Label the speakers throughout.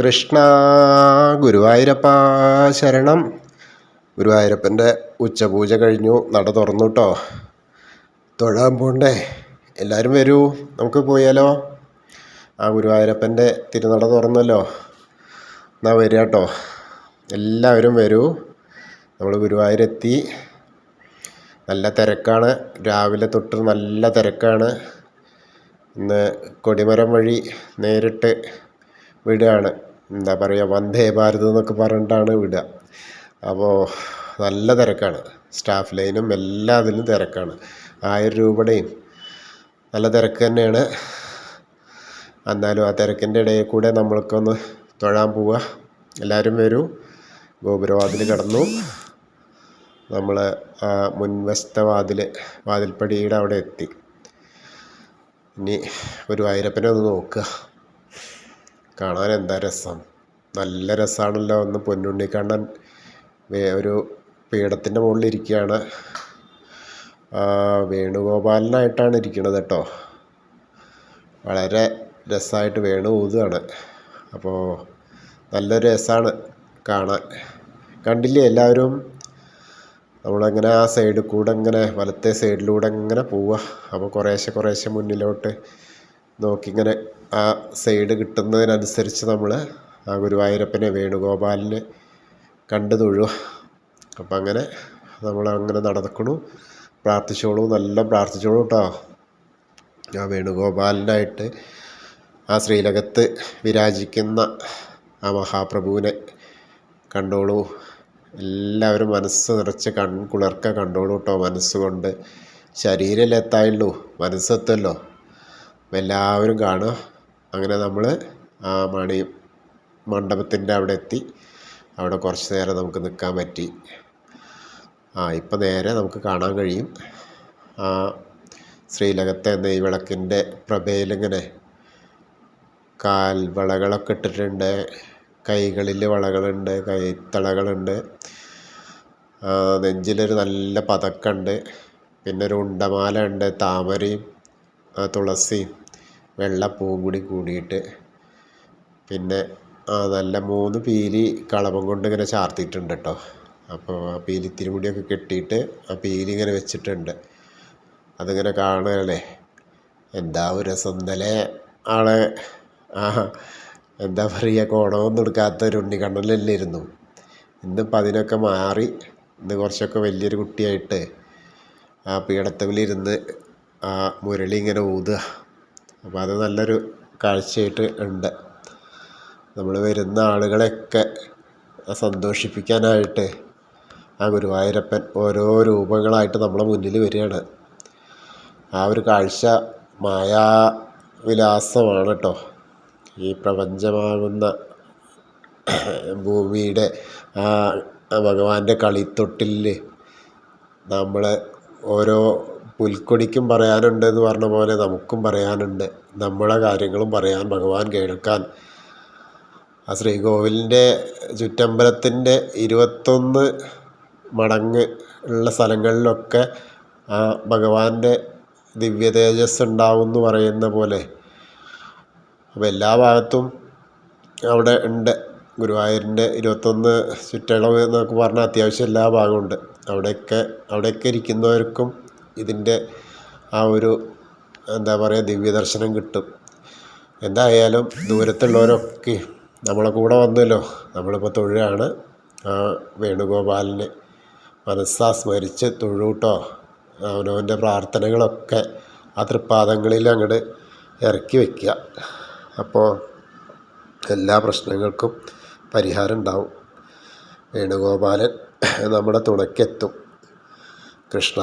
Speaker 1: കൃഷ്ണ ഗുരുവായൂരപ്പ ശരണം. ഗുരുവായൂരപ്പന്റെ ഉച്ചപൂജ കഴിഞ്ഞു. നട തുറന്നു കേട്ടോ തൊഴാൻ പോണ്ടേ? എല്ലാവരും വരൂ. നമുക്ക് പോയാലോ? ആ ഗുരുവായൂരപ്പന്റെ തിരുനട തുറന്നല്ലോ. എന്നാ വരിക കേട്ടോ എല്ലാവരും വരൂ. നമ്മൾ ഗുരുവായൂരെത്തി. നല്ല തിരക്കാണ്. രാവിലെ തൊട്ട് നല്ല തിരക്കാണ്. ഇന്ന് കൊടിമരം വഴി നേരിട്ട് വിടുകയാണ് എന്താ പറയുക വന്ദേ ഭാരത് എന്നൊക്കെ പറഞ്ഞിട്ടാണ് വിടുക. അപ്പോൾ നല്ല തിരക്കാണ്. സ്റ്റാഫ് ലൈനും എല്ലാ അതിലും തിരക്കാണ്. ആയിരം രൂപയുടെയും നല്ല തിരക്ക് തന്നെയാണ്. എന്നാലും ആ തിരക്കിന്റെ ഇടയിൽ കൂടെ നമ്മൾക്കൊന്ന് തൊഴാൻ പോവുക. എല്ലാവരും വരൂ. ഗോപുരവാതിൽ കടന്നു. നമ്മൾ മുൻവശത്തെ വാതിൽ വാതിൽപ്പടിയുടെ അവിടെ എത്തി. ഇനി ഒരു വൈരപ്പനെ ഒന്ന് നോക്കുക. കാണാൻ എന്താ രസം? നല്ല രസമാണല്ലോ ഒന്ന് പൊന്നുണ്ണിക്കണ്ണൻ ഒരു പീഠത്തിന്റെ മുകളിൽ ഇരിക്കുകയാണ് വേണുഗോപാലനായിട്ടാണ് ഇരിക്കുന്നത് കേട്ടോ. വളരെ രസമായിട്ട് വേണു ഊതുകയാണ് അപ്പോൾ നല്ലൊരു രസമാണ് കാണാൻ. കണ്ടില്ലേ എല്ലാവരും? നമ്മളങ്ങനെ ആ സൈഡിൽ കൂടെ ഇങ്ങനെ വലത്തെ സൈഡിലൂടെ ഇങ്ങനെ പോവുക. അപ്പോൾ കുറേശ്ശെ കുറേശ്ശെ മുന്നിലോട്ട് നോക്കി ഇങ്ങനെ ആ സൈഡ് കിട്ടുന്നതിനനുസരിച്ച് നമ്മൾ ആ ഗുരുവായൂരപ്പനെ വേണുഗോപാലിനെ കണ്ടു തൊഴുക അപ്പം അങ്ങനെ നമ്മൾ അങ്ങനെ നടക്കണു പ്രാർത്ഥിച്ചോളൂ നല്ല പ്രാർത്ഥിച്ചോളൂ കേട്ടോ ആ വേണുഗോപാലിനായിട്ട് ആ ശ്രീലകത്ത് വിരാജിക്കുന്ന ആ മഹാപ്രഭുവിനെ കണ്ടോളൂ. എല്ലാവരും മനസ്സ് നിറച്ച് കൺകുളിർക്ക കണ്ടോളൂ കേട്ടോ മനസ്സുകൊണ്ട് ശരീരമല്ലേ എത്തായുള്ളൂ. മനസ്സെത്തുമല്ലോ അപ്പം എല്ലാവരും കാണുക. അങ്ങനെ നമ്മൾ ആ മണി മണ്ഡപത്തിന്റെ അവിടെ എത്തി. അവിടെ കുറച്ച് നേരം നമുക്ക് നിൽക്കാൻ പറ്റി. ആ ഇപ്പം നേരെ നമുക്ക് കാണാൻ കഴിയും. ആ ശ്രീലകത്തെ നെയ്വിളക്കിന്റെ പ്രഭയിലിങ്ങനെ കാൽവളകളൊക്കെ ഇട്ടിട്ടുണ്ട്. കൈകളിൽ വളകളുണ്ട് കൈത്തളകളുണ്ട്. നെഞ്ചിലൊരു നല്ല പതക്കമുണ്ട്. പിന്നെ ഒരു ഉണ്ടമാല ഉണ്ട് താമരയും തുളസിയും. വെള്ളപ്പൂവും കൂടി കൂടിയിട്ട് പിന്നെ ആ നല്ല മൂന്ന് പീലി കളഭം കൊണ്ട് ഇങ്ങനെ ചാർത്തിയിട്ടുണ്ട് കേട്ടോ അപ്പോൾ ആ പീലി തിരുമുടിയൊക്കെ കെട്ടിയിട്ട് ആ പീലി ഇങ്ങനെ വെച്ചിട്ടുണ്ട്. അതിങ്ങനെ കാണുകയല്ലേ എന്താ ഒരു രസം ഇന്നലെ ആളെ ആ എന്താ പറയുക കോണമൊന്നും എടുക്കാത്ത ഒരു ഉണ്ണിക്കണ്ണനല്ലേ ഇരുന്നു ഇന്നിപ്പോൾ അതിനൊക്കെ മാറി ഇന്ന് കുറച്ചൊക്കെ വലിയൊരു കുട്ടിയായിട്ട് ആ പീഠത്തമിലിരുന്ന് ആ മുരളി ഇങ്ങനെ ഊതുക. അപ്പോൾ അത് നല്ലൊരു കാഴ്ചയായിട്ട് ഉണ്ട്. നമ്മൾ വരുന്ന ആളുകളെയൊക്കെ സന്തോഷിപ്പിക്കാനായിട്ട് ആ ഗുരുവായൂരപ്പൻ ഓരോ രൂപങ്ങളായിട്ട് നമ്മളെ മുന്നിൽ വരികയാണ്. ആ ഒരു കാഴ്ച മായാവിലാസമാണ് കേട്ടോ. ഈ പ്രപഞ്ചമാകുന്ന ഭൂമിയുടെ ആ ഭഗവാന്റെ കളിത്തൊട്ടിലിൽ നമ്മൾ ഓരോ പുൽക്കൊടിക്കും പറയാനുണ്ട് എന്ന് പറഞ്ഞ പോലെ നമുക്കും പറയാനുണ്ട്. നമ്മുടെ കാര്യങ്ങളും പറയാൻ ഭഗവാൻ കേൾക്കാൻ. ആ ശ്രീകോവിലിന്റെ ചുറ്റമ്പലത്തിന്റെ ഇരുപത്തൊന്ന് മടങ്ങ് ഉള്ള സ്ഥലങ്ങളിലൊക്കെ ആ ഭഗവാന്റെ ദിവ്യ തേജസ് ഉണ്ടാവും എന്ന് പറയുന്ന പോലെ. അപ്പോൾ എല്ലാ ഭാഗത്തും അവിടെ ഉണ്ട്. ഗുരുവായൂരിന്റെ ഇരുപത്തൊന്ന് ചുറ്റളവ് എന്നൊക്കെ പറഞ്ഞാൽ അത്യാവശ്യം എല്ലാ ഭാഗവും ഉണ്ട്. അവിടെയൊക്കെ അവിടെയൊക്കെ ഇരിക്കുന്നവർക്കും ഇതിന്റെ ആ ഒരു എന്താ പറയുക ദിവ്യദർശനം കിട്ടും. എന്തായാലും ദൂരത്തുള്ളവരൊക്കെ നമ്മളെ കൂടെ വന്നല്ലോ. നമ്മളിപ്പോൾ തൊഴുകയാണ് ആ വേണുഗോപാലിനെ മനസ്സാ സ്മരിച്ച് തൊഴൂട്ടോ. അവനവന്റെ പ്രാർത്ഥനകളൊക്കെ ആ തൃപ്പാദങ്ങളിൽ അങ്ങോട്ട് ഇറക്കി വയ്ക്കുക അപ്പോൾ എല്ലാ പ്രശ്നങ്ങൾക്കും പരിഹാരം ഉണ്ടാവും. വേണുഗോപാലൻ നമ്മുടെ തുണയ്ക്കെത്തും. കൃഷ്ണ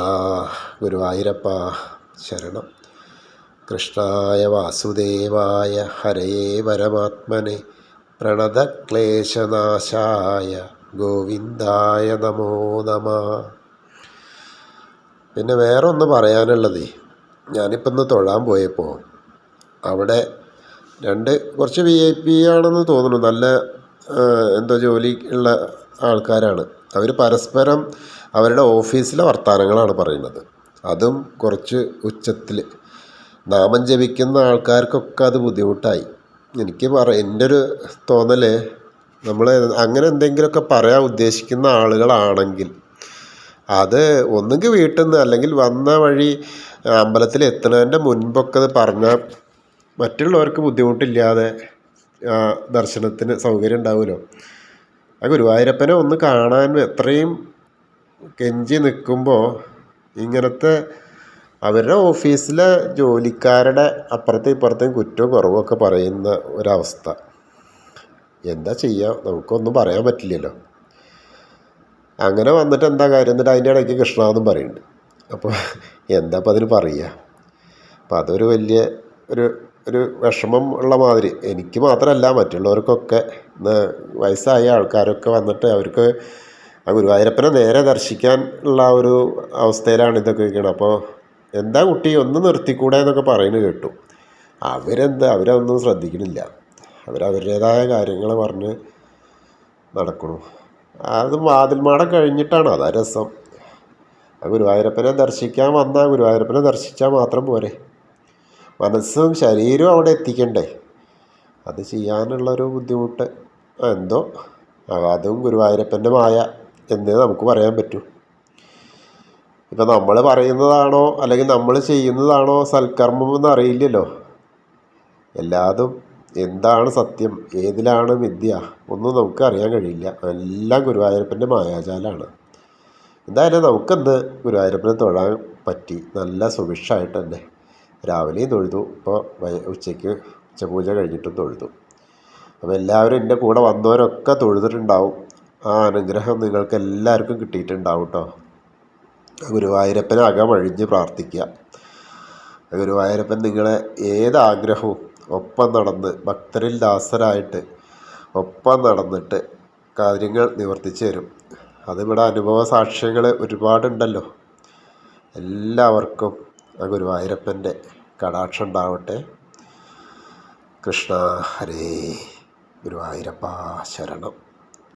Speaker 1: ഗുരുവായൂരപ്പ ശരണം. കൃഷ്ണായ വാസുദേവായ ഹരയേ പരമാത്മനെ പ്രണതക്ലേശനാശായ ഗോവിന്ദായ നമോ നമ. പിന്നെ വേറെ ഒന്ന് പറയാനുള്ളത് ഞാനിപ്പോൾ ഒന്ന് തൊഴാൻ പോയപ്പോൾ അവിടെ രണ്ട് കുറച്ച് വി ഐ പി ആണെന്ന് തോന്നുന്നു. നല്ല എന്തോ ജോലി ഉള്ള ആൾക്കാരാണ്. അവർ പരസ്പരം അവരുടെ ഓഫീസിലെ വർത്തമാനങ്ങളാണ് പറയുന്നത്. അതും കുറച്ച് ഉച്ചത്തിൽ. നാമം ജപിക്കുന്ന ആൾക്കാർക്കൊക്കെ അത് ബുദ്ധിമുട്ടായി. എനിക്ക് പറ എന്റെ ഒരു തോന്നൽ നമ്മൾ അങ്ങനെ എന്തെങ്കിലുമൊക്കെ പറയാൻ ഉദ്ദേശിക്കുന്ന ആളുകളാണെങ്കിൽ അത് ഒന്നുകിൽ വീട്ടിൽ നിന്ന് അല്ലെങ്കിൽ വന്ന വഴി അമ്പലത്തിൽ എത്തുന്നതിന്റെ മുൻപൊക്കെ അത് പറഞ്ഞാൽ മറ്റുള്ളവർക്ക് ബുദ്ധിമുട്ടില്ലാതെ ദർശനത്തിന് സൗകര്യം ഉണ്ടാവുമല്ലോ. ആ ഗുരുവായൂരപ്പനെ ഒന്ന് കാണാൻ എത്രയും കെഞ്ചി നിൽക്കുമ്പോൾ ഇങ്ങനത്തെ അവരുടെ ഓഫീസിലെ ജോലിക്കാരുടെ അപ്പുറത്തും ഇപ്പുറത്തും കുറ്റവും കുറവൊക്കെ പറയുന്ന ഒരവസ്ഥ. എന്താ ചെയ്യുക നമുക്കൊന്നും പറയാൻ പറ്റില്ലല്ലോ. അങ്ങനെ വന്നിട്ട് എന്താ കാര്യം? എന്നിട്ട് അതിന്റെ ഇടയ്ക്ക് കൃഷ്ണാന്നും പറയുന്നുണ്ട്. അപ്പോൾ എന്താ അപ്പം അതിന് പറയുക? അപ്പം അതൊരു വലിയ ഒരു ഒരു വിഷമം ഉള്ള മാതിരി. എനിക്ക് മാത്രമല്ല മറ്റുള്ളവർക്കൊക്കെ വയസ്സായ ആൾക്കാരൊക്കെ വന്നിട്ട് അവർക്ക് ആ ഗുരുവായൂരപ്പനെ നേരെ ദർശിക്കാൻ ഉള്ള ആ ഒരു അവസ്ഥയിലാണ് ഇതൊക്കെ ഇരിക്കുന്നത് അപ്പോൾ എന്താ കുട്ടി ഒന്ന് നിർത്തിക്കൂടെ എന്നൊക്കെ പറയുന്നത് കേട്ടു. അവരെന്താ അവരതൊന്നും ശ്രദ്ധിക്കണില്ല. അവരവരുടേതായ കാര്യങ്ങൾ പറഞ്ഞ് നടക്കണു. അത് വാതിൽമാടം കഴിഞ്ഞിട്ടാണ്. അതാ രസം. ആ ഗുരുവായൂരപ്പനെ ദർശിക്കാൻ വന്നാൽ ഗുരുവായൂരപ്പനെ ദർശിച്ചാൽ മാത്രം പോരെ. മനസ്സും ശരീരവും അവിടെ എത്തിക്കണ്ടേ? അത് ചെയ്യാനുള്ളൊരു ബുദ്ധിമുട്ട്. എന്തോ? അതും ഗുരുവായൂരപ്പന്റെ മായ എന്നേ നമുക്ക് പറയാൻ പറ്റൂ. ഇപ്പം നമ്മൾ പറയുന്നതാണോ? അല്ലെങ്കിൽ നമ്മൾ ചെയ്യുന്നതാണോ? സൽക്കർമ്മം എന്ന് അറിയില്ലല്ലോ. എല്ലാതും എന്താണ് സത്യം? ഏതിലാണ് വിദ്യ ഒന്നും നമുക്ക് അറിയാൻ കഴിയില്ല. എല്ലാം ഗുരുവായൂരപ്പന്റെ മായാജാലാണ് എന്തായാലും നമുക്കെന്ത് ഗുരുവായൂരപ്പനെ തൊഴാൻ പറ്റി? നല്ല സുഭിക്ഷമായിട്ട് തന്നെ. രാവിലെയും തൊഴുതു. ഇപ്പോൾ ഉച്ചയ്ക്ക് ഉച്ചപൂജ കഴിഞ്ഞിട്ടും തൊഴുതു. അപ്പോൾ എല്ലാവരും എന്റെ കൂടെ വന്നവരൊക്കെ തൊഴുതിട്ടുണ്ടാവും. ആ അനുഗ്രഹം നിങ്ങൾക്ക് എല്ലാവർക്കും കിട്ടിയിട്ടുണ്ടാവും കേട്ടോ ഗുരുവായൂരപ്പനെ അകമഴിഞ്ഞ് പ്രാർത്ഥിക്കുക. ഗുരുവായൂരപ്പൻ നിങ്ങളെ ഏത് ആഗ്രഹവും ഒപ്പം നടന്ന് ഭക്തരിൽ ദാസരായിട്ട് ഒപ്പം നടന്നിട്ട് കാര്യങ്ങൾ നിവർത്തിച്ചു തരും. അതിവിടെ അനുഭവ സാക്ഷ്യങ്ങൾ ഒരുപാടുണ്ടല്ലോ. എല്ലാവർക്കും ആ ഗുരുവായൂരപ്പന്റെ കടാക്ഷം ഉണ്ടാവട്ടെ. കൃഷ്ണ ഹരേ. ഗുരുവായൂരപ്പ ശരണം.